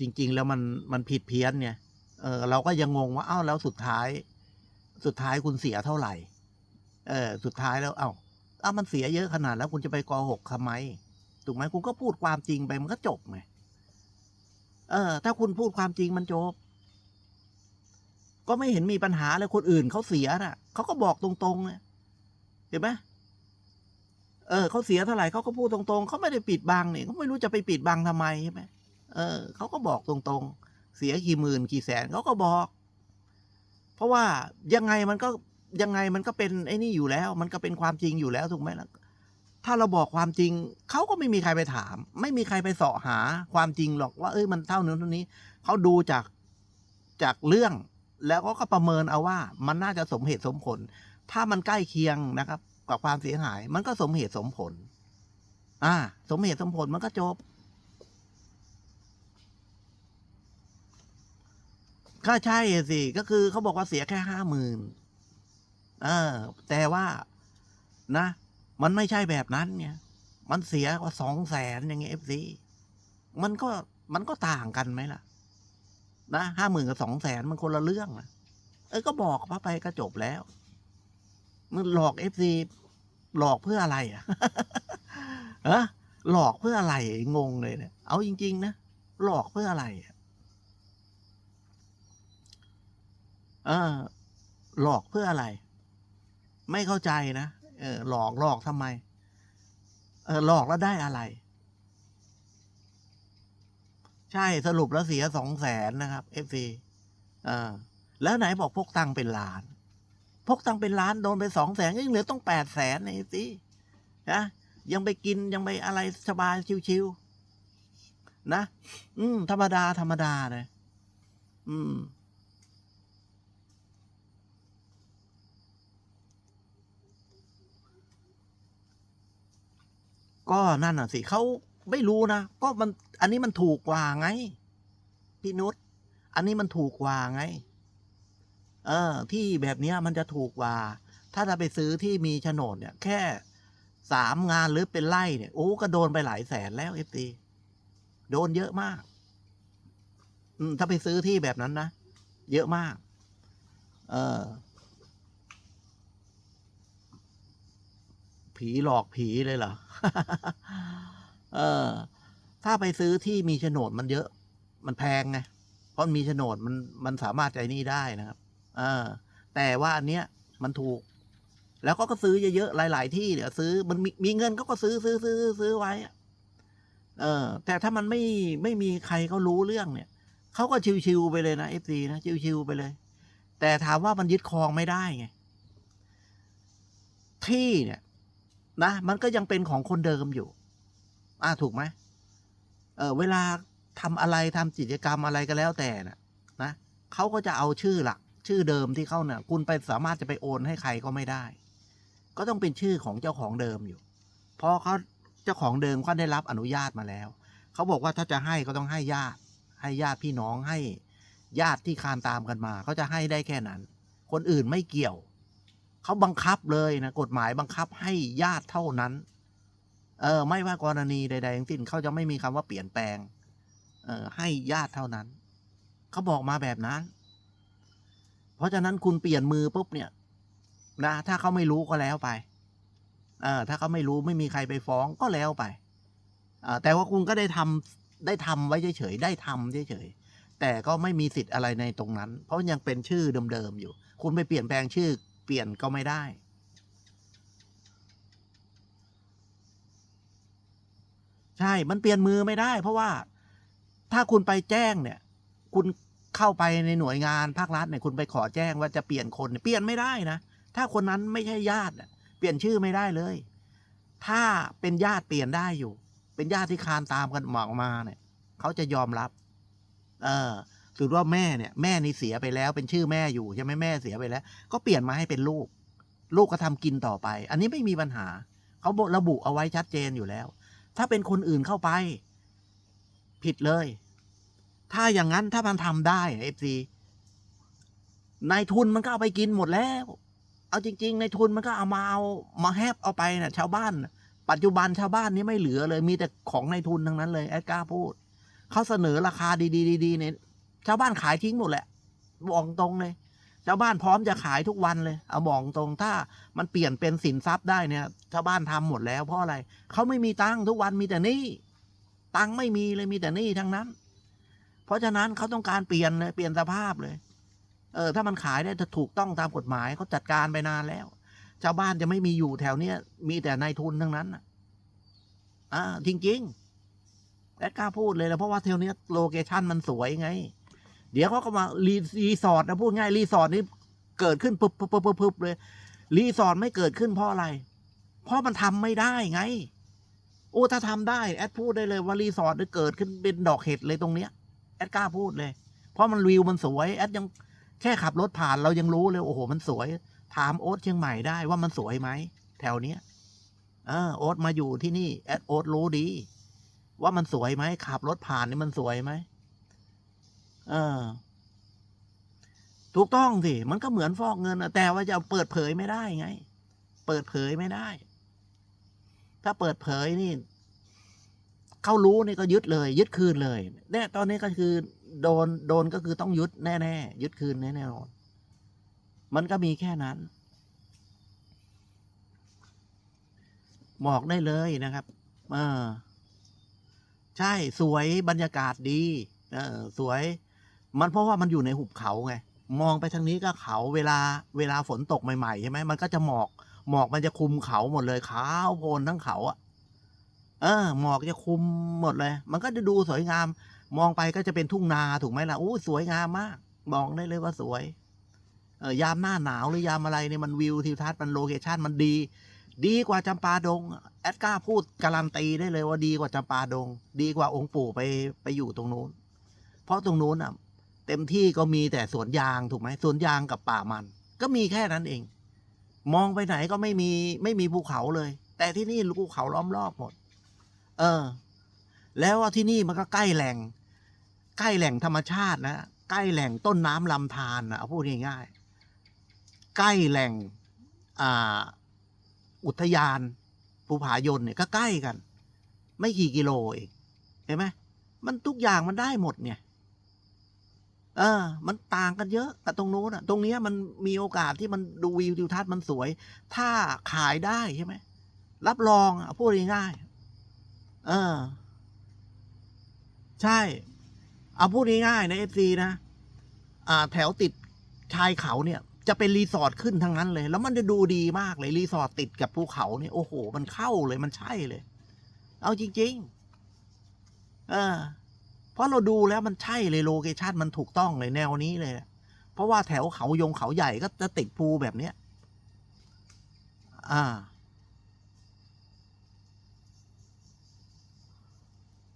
จริง ๆ แล้วมันมันผิดเพี้ยนเนี่ยเออเราก็ยังงงว่าเอ้าแล้วสุดท้าย สุดท้ายคุณเสียเท่าไหร่ เออสุดท้ายแล้วเอ้าเอ้ามันเสียเยอะขนาดแล้วคุณจะไปกอหกทำไมถูกไหมคุณก็พูดความจริงไปมันก็จบไงเออ ถ้าคุณพูดความจริงมันจบ ก็ไม่เห็นมีปัญหาเลยคนอื่นเขาเสียน่ะเขาก็บอกตรงๆเนี่ยเห็นไหมเออเขาเสียเท่าไหร่เขาก็พูดตรงๆเขาไม่ได้ปิดบังเนี่ยเขาไม่รู้จะไปปิดบังทำไมใช่ไหม เออเขาก็บอกตรงๆ เสียกี่หมื่นกี่แสนเขาก็บอก เพราะว่ายังไงมันก็ยังไงมันก็เป็นไอ้นี่อยู่แล้ว มันก็เป็นความจริงอยู่แล้วถูกไหมล่ะถ้าเราบอกความจริงเขาก็ไม่มีใครไปถาม ไม่มีใครไปเสาะหาความจริงหรอกว่า เอ้ยมันเท่านั้นเท่านี้เขาดูจากจากเรื่อง แล้วก็ประเมินเอาว่า มันน่าจะสมเหตุสมผล ถ้ามันใกล้เคียงนะครับกับความเสียหาย มันก็สมเหตุสมผล อ่า สมเหตุสมผลมันก็จบ ก็ใช่สิก็คือเขาบอกว่าเสียแค่ห้าหมื่นเออ แต่ว่านะ มันไม่ใช่แบบนั้นเนี่ย มันเสียกว่าสองแสนอย่างเงี้ยเอฟซีมันก็มันก็ต่างกันไหมล่ะ นะห้าหมื่นกับสองแสนมันคนละเรื่องนะเออก็บอกพระไปก็จบแล้วมันหลอกเอฟซีหลอกเพื่ออะไรอะฮะหลอกเพื่ออะไรงงเลยเนี่ยเอาจริง ๆ นะหลอกเพื่ออะไรอะ เออ หลอกเพื่ออะไร ไม่เข้าใจนะเออ หลอกหลอกทำไม เออหลอกแล้วได้อะไร ใช่สรุปแล้วเสียสองแสนนะครับเอฟซีอ่าแล้วไหนบอกพกตังเป็นล้าน พกตังเป็นล้านโดนไปสองแสนก็ยังเหลือต้องแปดแสนเอฟซีนะยังไปกินยังไปอะไรสบายชิวๆนะ อืม ธรรมดา ธรรมดาเลย อืม ก็นั่นน่ะสิเขาไม่รู้นะ ก็มันอันนี้มันถูกกว่าไง พี่นุชอันนี้มันถูกกว่าไง เออ ที่แบบเนี้ยมันจะถูกกว่า ถ้าจะไปซื้อที่มีโฉนดเนี่ย แค่สามงานหรือเป็นไร่เนี่ยโอ้ก็โดนไปหลายแสนแล้วเอฟซีโดนเยอะมาก อืมถ้าไปซื้อที่แบบนั้นนะ เยอะมาก เออ ผีหลอกผีเลยเหรอ เออ ถ้าไปซื้อที่มีโฉนดมันเยอะ มันแพงไง เพราะมีโฉนดมันมันสามารถใจนี่ได้นะครับ เออ แต่ว่าอันเนี้ยมันถูก แล้วก็ก็ซื้อเยอะๆ หลาย ๆ ที่เนี่ยวซื้อ มันมีมีเงินก็ก็ซื้อซื้อซื้อซื้อไว้ เออ แต่ถ้ามันไม่ไม่มีใครเขารู้เรื่องเนี่ยเขาก็ชิวๆไปเลยนะเอฟซีนะชิวๆไปเลย แต่ถามว่ามันยึดครองไม่ได้ไงที่เนี่ย นะมันก็ยังเป็นของคนเดิมอยู่ อ่าถูกไหมเออเวลาทำอะไรทำกิจกรรมอะไรก็แล้วแต่นะนะเขาก็จะเอาชื่อหลัก ชื่อเดิมที่เขาเนี่ยคุณไปสามารถจะไปโอนให้ใครก็ไม่ได้ ก็ต้องเป็นชื่อของเจ้าของเดิมอยู่เพราะเขาเจ้าของเดิมเขาได้รับอนุญาตมาแล้วเขาบอกว่าถ้าจะให้ก็ต้องให้ญาติ ให้ญาติพี่น้องให้ญาติที่คานตามกันมาเขาจะให้ได้แค่นั้น คนอื่นไม่เกี่ยว เขาบังคับเลยนะกฎหมายบังคับให้ญาติเท่านั้น เออ ไม่ว่ากรณีใดๆทั้งสิ้นเขาจะไม่มีคำว่าเปลี่ยนแปลง เออให้ญาติเท่านั้นเขาบอกมาแบบนั้น เพราะฉะนั้นคุณเปลี่ยนมือปุ๊บเนี่ยนะถ้าเขาไม่รู้ก็แล้วไป เออถ้าเขาไม่รู้ไม่มีใครไปฟ้องก็แล้วไปอ่าแต่ว่าคุณก็ได้ทำได้ทำไว้เฉยๆได้ทำเฉยๆแต่ก็ไม่มีสิทธิ์อะไรในตรงนั้น เพราะยังเป็นชื่อเดิมๆอยู่ คุณไปเปลี่ยนแปลงชื่อ เปลี่ยนก็ไม่ได้ ใช่ มันเปลี่ยนมือไม่ได้ เพราะว่าถ้าคุณไปแจ้งเนี่ย คุณเข้าไปในหน่วยงานภาครัฐเนี่ยคุณไปขอแจ้งว่าจะเปลี่ยนคนเปลี่ยนไม่ได้นะถ้าคนนั้นไม่ใช่ญาติเนี่ยเปลี่ยนชื่อไม่ได้เลย ถ้าเป็นญาติเปลี่ยนได้อยู่ เป็นญาติที่คานตามกันหมอกมาเนี่ยเขาจะยอมรับ เออ สมมติว่าแม่เนี่ยแม่นี่เสียไปแล้วเป็นชื่อแม่อยู่ใช่ไหมแม่เสียไปแล้ว ก็เปลี่ยนมาให้เป็นลูก ลูกก็ทำกินต่อไป อันนี้ไม่มีปัญหา เขาระบุเอาไว้ชัดเจนอยู่แล้ว ถ้าเป็นคนอื่นเข้าไป ผิดเลย ถ้าอย่างนั้นถ้ามันทำได้เอฟซีนายทุนมันก็เอาไปกินหมดแล้ว เอาจริงๆนทุนมันก็เอามาเอามาแฮบเอาไปนะ่ะ ชาวบ้าน ปัจจุบันชาวบ้านนี้ไม่เหลือเลย มีแต่ของในทุนทั้งนั้นเลยแอดกล้าพูดเขาเสนอราคาดีๆดีๆเนี่ย ชาวบ้านขายทิ้งหมดแหละบอกตรงเลยชาวบ้านพร้อมจะขายทุกวันเลย เอาบอกตรงถ้ามันเปลี่ยนเป็นสินทรัพย์ได้เนี่ยชาวบ้านทำหมดแล้วเพราะอะไรเขาไม่มีตังค์ทุกวันมีแต่นี้ตังค์ไม่มีเลยมีแต่นี้ทั้งนั้น เพราะฉะนั้นเขาต้องการเปลี่ยนเลยเปลี่ยนสภาพเลย เออ ถ้ามันขายได้จะถูกต้องตามกฎหมายเขาจัดการไปนานแล้ว ชาวบ้านจะไม่มีอยู่แถวเนี้ยมีแต่นายทุนทั้งนั้นน่ะอ่าจริงๆแอดกล้าพูดเลยนะเพราะว่าแถวเนี้ยโลเคชั่นมันสวยไง เดี๋ยวเขาก็มารีสอร์ทนะพูดง่ายรีสอร์ทนี่เกิดขึ้นปุ๊บปุ๊บปุ๊บปุ๊บเลย รีสอร์ทไม่เกิดขึ้นเพราะอะไร เพราะมันทำไม่ได้ไง โอ้ถ้าทำได้แอดพูดได้เลยว่ารีสอร์ทนี่เกิดขึ้นเป็นดอกเห็ดเลยตรงเนี้ยแอดกล้าพูดเลย เพราะมันวิวมันสวยแอดยังแค่ขับรถผ่านเรายังรู้เลยโอ้โห มันสวย ถามโอ๊ตเชียงใหม่ได้ว่ามันสวยไหมแถวเนี้ยเออโอ๊ตมาอยู่ที่นี่แอดโอ๊ตรู้ดี ว่ามันสวยไหมขับรถผ่านนี่มันสวยไหม เออ ถูกต้องสิ มันก็เหมือนฟอกเงินแต่ว่าจะเปิดเผยไม่ได้ไง เปิดเผยไม่ได้ ถ้าเปิดเผยนี่เขารู้นี่ก็ยึดเลย ยึดคืนเลยเนี่ยตอนนี้ก็คือ โดนโดนก็คือต้องยึดแน่ๆยึดคืนแน่นอนมันก็มีแค่นั้น บอกได้เลยนะครับ เออ ใช่สวยบรรยากาศดี เออ สวย มันเพราะว่ามันอยู่ในหุบเขาไงมองไปทางนี้ก็เขาเวลาเวลาฝนตกใหม่ๆใช่ไหมมันก็จะหมอกหมอกมันจะคุมเขาหมดเลยขาวโพลนทั้งเขาอะเออหมอกจะคุมหมดเลย มันก็จะดูสวยงาม มองไปก็จะเป็นทุ่งนาถูกไหมล่ะอู้สวยงามมากบอกได้เลยว่าสวยเออยามหน้าหนาวหรือยามอะไรเนี่ยมันวิวทิวทัศน์มันโลเคชั่นมันดี ดีกว่าจำปาดง แอดก้าพูดการันตีได้เลยว่าดีกว่าจำปาดง ดีกว่าองค์ปู่ไปไปอยู่ตรงนู้น เพราะตรงนู้นอะ เต็มที่ก็มีแต่สวนยางถูกไหมสวนยางกับป่ามัน ก็มีแค่นั้นเอง มองไปไหนก็ไม่มีไม่มีภูเขาเลย แต่ที่นี่ภูเขาล้อมรอบหมด เออ แล้วที่นี่มันก็ใกล้แหล่ง ใกล้แหล่งธรรมชาตินะใกล้แหล่งต้นน้ำลำธารนะเอาพูดง่ายๆใกล้แหล่งอ่าอุทยานภูผายนเนี่ยก็ใกล้กัน ไม่กี่กิโลเองเห็นไหมมันทุกอย่างมันได้หมดเนี่ย เออ มันต่างกันเยอะกับตรงโน้นอะ ตรงเนี้ยมันมีโอกาสที่มันดูวิวทิวทัศน์มันสวย ถ้าขายได้ใช่ไหม รับรองอะพูดง่ายๆเออ ใช่ เอาพูดง่ายๆนเอฟซีนะ อ่า แถวติดชายเขาเนี่ยจะเป็นรีสอร์ทขึ้นทั้งนั้นเลย แล้วมันจะดูดีมากเลย รีสอร์ทติดกับภูเขาเนี่ยโอ้โห มันเข้าเลยมันใช่เลย เอาจริง ๆ เออ เพราะเราดูแล้วมันใช่เลยโลเคชันมันถูกต้องเลยแนวนี้เลย เพราะว่าแถวเขายงเขาใหญ่ก็จะติดภูแบบเนี้ยอ่า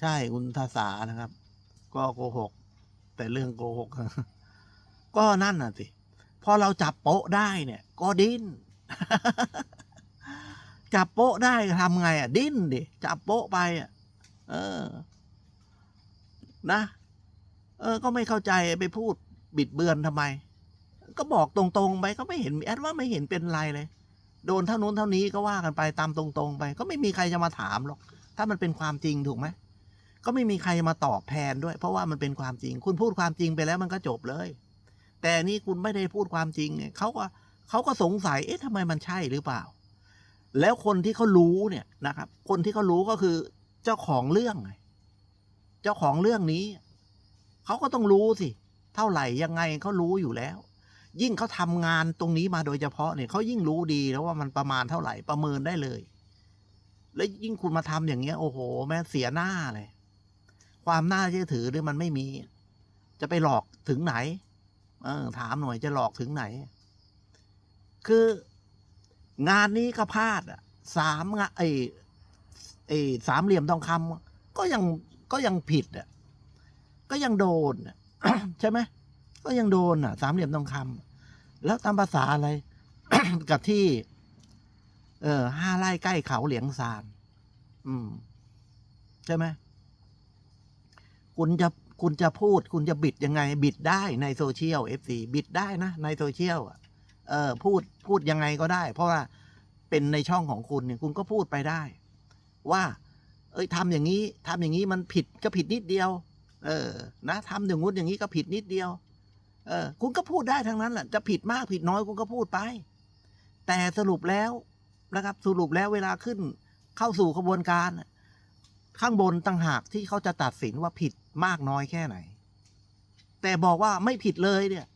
ใช่คุณทาสานะครับ ก็โกหก แต่เรื่องโกหกก็นั่นน่ะสิ พอเราจับโป๊ะได้เนี่ย ก็ดิ้นจับโป๊ะได้ทำไงอะ ดิ้นดิจับโป๊ะไปอะ เออ นะ เออ ก็ไม่เข้าใจไปพูดบิดเบือนทำไม ก็บอกตรงๆไปก็ไม่เห็นแอดว่าไม่เห็นเป็นไรเลย โดนเท่านู้นเท่านี้ก็ว่ากันไปตามตรง ๆ ไป ก็ไม่มีใครจะมาถามหรอก ถ้ามันเป็นความจริงถูกไหมก็ไม่มีใครมาตอบแทนด้วย เพราะว่ามันเป็นความจริง คุณพูดความจริงไปแล้วมันก็จบเลย แต่นี่คุณไม่ได้พูดความจริงเนี่ยเขาก็เขาก็สงสัยเอ๊ะทำไมมันใช่หรือเปล่า แล้วคนที่เขารู้เนี่ยนะครับ คนที่เขารู้ก็คือเจ้าของเรื่องไง เจ้าของเรื่องนี้ เขาก็ต้องรู้สิ เท่าไหร่ยังไงเขารู้อยู่แล้ว ยิ่งเขาทำงานตรงนี้มาโดยเฉพาะเนี่ยเขายิ่งรู้ดีแล้วว่ามันประมาณเท่าไหร่ประเมินได้เลย แล้วยิ่งคุณมาทำอย่างเงี้ย โอ้โห แม่เสียหน้าเลย ความน่าเชื่อถือเนี่ยมันไม่มี จะไปหลอกถึงไหน เออ ถามหน่อยจะหลอกถึงไหน คืองานนี้ก็พลาดอะสามงะไอไอสามเหลี่ยมทองคำก็ยัง ก็ยังผิดอะก็ยังโดนอะใช่ไหมก็ยังโดนอะ สามเหลี่ยมทองคำแล้วตามภาษาอะไร กับที่ เออห้าไร่ใกล้เขาเหลียงซานอืม ใช่ไหมคุณจะคุณจะพูด คุณจะบิดยังไง บิดได้ในโซเชียลเอฟซีบิดได้นะ ในโซเชียลอะเออ พูดพูดยังไงก็ได้ เพราะว่าเป็นในช่องของคุณเนี่ย คุณก็พูดไปได้ ว่า เอ้ยทำอย่างนี้ทำอย่างนี้มันผิดก็ผิดนิดเดียว เออ นะทำอย่างงู้นอย่างนี้ก็ผิดนิดเดียว เออ คุณก็พูดได้ทั้งนั้นแหละจะผิดมากผิดน้อยคุณก็พูดไป แต่สรุปแล้วนะครับ สรุปแล้วเวลาขึ้นเข้าสู่ขบวนการ ข้างบนต่างหากที่เขาจะตัดสินว่าผิดมากน้อยแค่ไหน แต่บอกว่าไม่ผิดเลยเนี่ย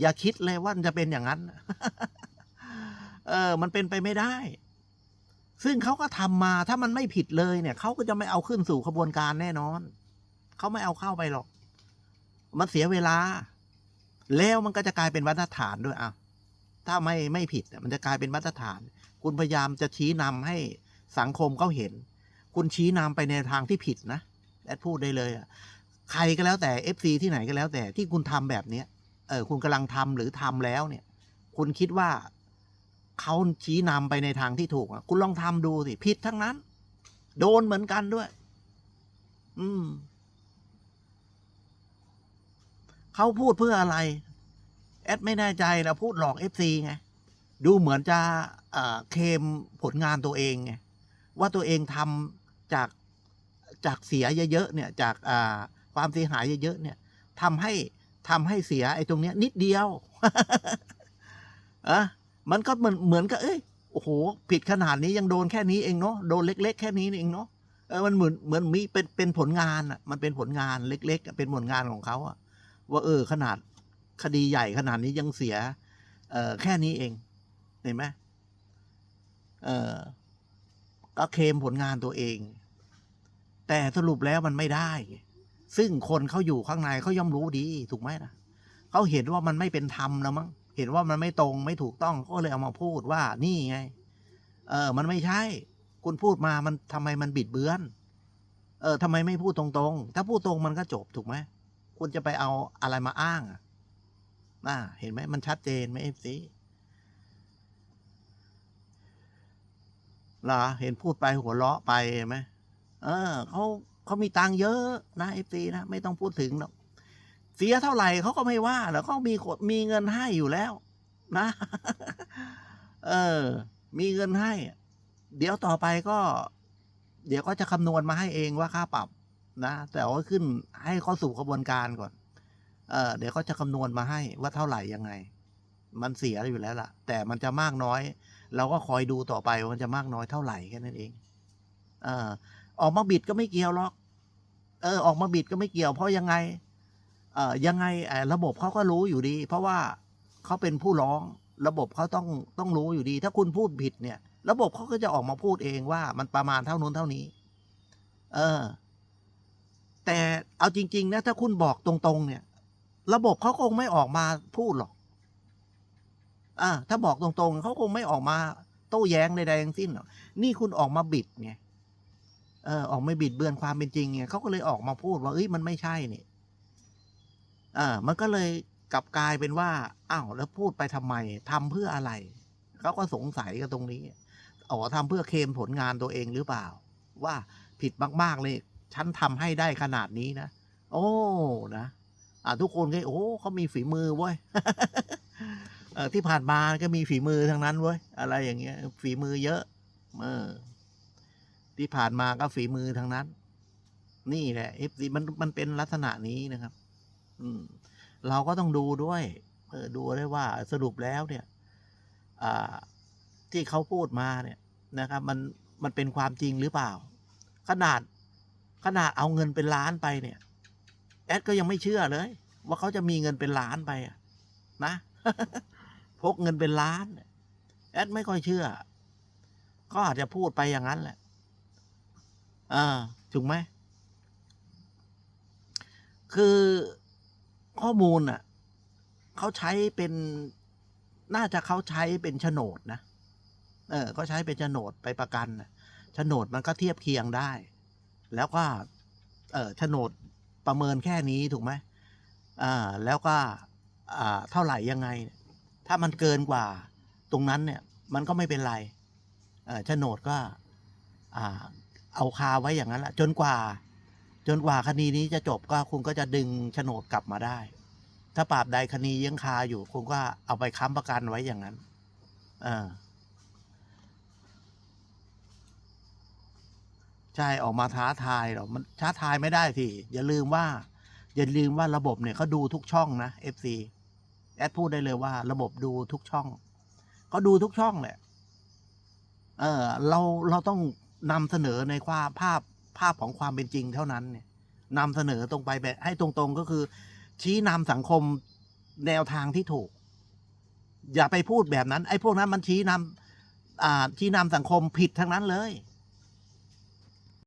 อย่าคิดเลยว่าจะเป็นอย่างนั้น เออ มันเป็นไปไม่ได้ ซึ่งเขาก็ทำมาถ้ามันไม่ผิดเลยเนี่ยเขาก็จะไม่เอาขึ้นสู่ขบวนการแน่นอนเขาไม่เอาเข้าไปหรอก มันเสียเวลา แล้วมันก็จะกลายเป็นมาตรฐานด้วยอะถ้าไม่ไม่ผิดมันจะกลายเป็นมาตรฐาน คุณพยายามจะชี้นำให้สังคมเขาเห็น คุณชี้นำไปในทางที่ผิดนะแอดพูดได้เลยอะใครก็แล้วแต่เอฟซีที่ไหนก็แล้วแต่ที่คุณทำแบบเนี้ยเออคุณกำลังทำหรือทำแล้วเนี่ย คุณคิดว่า เขาชี้นำไปในทางที่ถูกอะคุณลองทำดูสิผิดทั้งนั้น โดนเหมือนกันด้วย อืมเขาพูดเพื่ออะไร แอดไม่แน่ใจนะพูดหลอกเอฟซีไงดูเหมือนจะเอ่อเคมผลงานตัวเองไงว่าตัวเองทำจากจากเสียเยอะๆเนี่ย จากอ่าความเสียหายเยอะๆเนี่ยทำให้ทำให้เสียไอ้ตรงเนี้ย นิดเดียวอะ มันก็เหมือนเหมือนกับเอ้ยโอ้โห ผิดขนาดนี้ยังโดนแค่นี้เองเนาะโดนเล็ก ๆ แค่นี้เองเนาะเออมันเหมือนเหมือนมีเป็นเป็นผลงานอะมันเป็นผลงานเล็ก ๆ เป็นผลงานของเขาอะ ว่า เออ ขนาดคดีใหญ่ขนาดนี้ยังเสีย เออแค่นี้เองเห็นไหมเออก็เคลมผลงานตัวเอง แต่สรุปแล้วมันไม่ได้ ซึ่งคนเขาอยู่ข้างในเขาย่อมรู้ดี ถูกไหมนะเขาเห็นว่ามันไม่เป็นธรรมแล้วมั้ง เห็นว่ามันไม่ตรงไม่ถูกต้องก็เลยเอามาพูดว่านี่ไง เออ มันไม่ใช่ คุณพูดมามันทำไมมันบิดเบือน เออทำไมไม่พูดตรงๆ ถ้าพูดตรงมันก็จบถูกไหมคุณจะไปเอาอะไรมาอ้างอะน่าเห็นไหมมันชัดเจนไหมเอฟซีเหรอเห็นพูดไปหัวเราะไปเห็นไหมเออเขาเขามีตังเยอะนะเอฟซีนะ ไม่ต้องพูดถึงหรอก เสียเท่าไหร่เขาก็ไม่ว่า แล้วเขามีคนมีเงินให้อยู่แล้ว นะ เออ มีเงินให้ เดี๋ยวต่อไปก็ เดี๋ยวก็จะคำนวณมาให้เองว่าค่าปรับ นะแต่ว่าขึ้นให้เข้าสู่กระบวนการก่อน เออเดี๋ยวเขาจะคำนวณมาให้ว่าเท่าไหร่ยังไง มันเสียอยู่แล้วล่ะ แต่มันจะมากน้อย เราก็คอยดูต่อไปว่ามันจะมากน้อยเท่าไหร่แค่นั้นเอง เออออกมาบิดก็ไม่เกี่ยวหรอก เออ ออกมาบิดก็ไม่เกี่ยวเพราะยังไง ยังไงระบบเขาก็รู้อยู่ดี เพราะว่าเขาเป็นผู้ร้องระบบเขาต้องต้องรู้อยู่ดี ถ้าคุณพูดผิดเนี่ย ระบบเขาก็จะออกมาพูดเองว่ามันประมาณเท่านู้นเท่านี้ เออ แต่เอาจริง ๆ นะ ถ้าคุณบอกตรงๆ เนี่ย ระบบเขาคงไม่ออกมาพูดหรอกอ่าถ้าบอกตรงๆเขาคงไม่ออกมาโต้แย้งใดๆทั้งสิ้นหรอกนี่คุณออกมาบิดไงเออออกมาบิดเบือนความเป็นจริงไงเขาก็เลยออกมาพูดว่าเอ้ยมันไม่ใช่เนี่ย อ่ามันก็เลยกลับกลายเป็นว่าอ้าวแล้วพูดไปทำไมทำเพื่ออะไรเขาก็สงสัยกันตรงนี้อ๋อทำเพื่อเคลมผลงานตัวเองหรือเปล่า ว่าผิดมาก ๆ เลย ฉันทำให้ได้ขนาดนี้นะ โอ้นะอ่าทุกคนก็โอ้เขามีฝีมือเว้ยที่ผ่านมาก็มีฝีมือทั้งนั้นเว้ยอะไรอย่างเงี้ย ฝีมือเยอะเออที่ผ่านมาก็ฝีมือทั้งนั้น นี่แหละเอฟซีมันมันเป็นลักษณะนี้นะครับ อืม เราก็ต้องดูด้วยเออดูได้ว่าสรุปแล้วเนี่ย อ่า ที่เขาพูดมาเนี่ยนะครับ มันมันเป็นความจริงหรือเปล่า ขนาดขนาดเอาเงินเป็นล้านไปเนี่ย แอดก็ยังไม่เชื่อเลย ว่าเขาจะมีเงินเป็นล้านไปนะพกเงินเป็นล้าน แอดไม่ค่อยเชื่อ ก็อาจจะพูดไปอย่างนั้นแหละอ่าถูกไหม คือ ข้อมูลอะเขาใช้เป็นน่าจะเขาใช้เป็นโฉนดนะ เออเขาใช้เป็นโฉนดไปประกันโฉนดมันก็เทียบเคียงได้ แล้วก็ เออโฉนดประเมินแค่นี้ถูกไหมอ่าแล้วก็อ่าเท่าไหร่ยังไง ถ้ามันเกินกว่าตรงนั้นเนี่ย มันก็ไม่เป็นไร เออโฉนดก็ อ่า เอาคาไว้อย่างนั้นแหละจนกว่า จนกว่าคดีนี้จะจบก็คุณก็จะดึงโฉนดกลับมาได้ ถ้าปราบใดคดียังคาอยู่ คุณก็เอาไปค้ำประกันไว้อย่างนั้นเออใช่ออกมาท้าทายหรอมันท้าทายไม่ได้สิอย่าลืมว่า อย่าลืมว่าระบบเนี่ยเขาดูทุกช่องนะ FC แอดพูดได้เลยว่า ระบบดูทุกช่องก็ดูทุกช่องแหละ เออเราเราต้องนำเสนอในความภาพ ภาพของความเป็นจริงเท่านั้นเนี่ยนำเสนอตรงไปแบบให้ตรงๆก็คือ ชี้นำสังคมแนวทางที่ถูก อย่าไปพูดแบบนั้น ไอ้พวกนั้นมันชี้นำอ่าชี้นำสังคมผิดทั้งนั้นเลย